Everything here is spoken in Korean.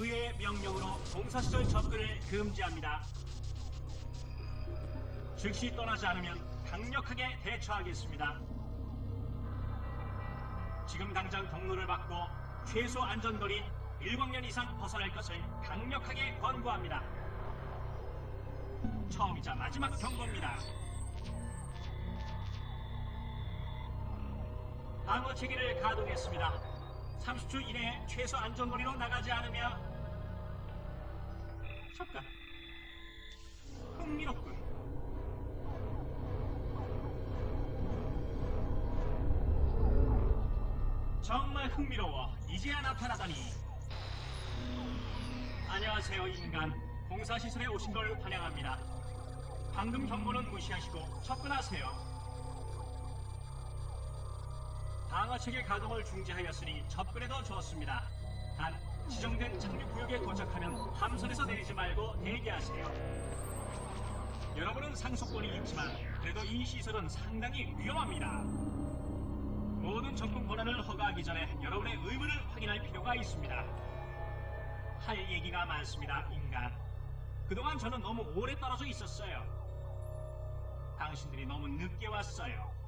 의회의 명령으로 공사시설 접근을 금지합니다. 즉시 떠나지 않으면 강력하게 대처하겠습니다. 지금 당장 경로를 바꿔 최소 안전거리 1광년 이상 벗어날 것을 강력하게 권고합니다. 처음이자 마지막 경고입니다. 방어 체계를 가동했습니다. 30초 이내에 최소 안전거리로 나가지 않으면 잠깐 흥미롭군. 정말 흥미로워. 이제야 나타나다니. 안녕하세요, 인간. 공사시설에 오신 걸 환영합니다. 방금 경고는 무시하시고 접근하세요. 방어체계 가동을 중지하였으니 접근해도 좋습니다. 단, 지정된 착륙 구역에 도착하면 함선에서 내리지 말고 대기하세요. 여러분은 상속권이 있지만 그래도 이 시설은 상당히 위험합니다. 모든 접근 권한을 허가하기 전에 여러분의 의무를 확인할 필요가 있습니다. 할 얘기가 많습니다, 인간. 그동안 저는 너무 오래 떨어져 있었어요. 당신들이 너무 늦게 왔어요.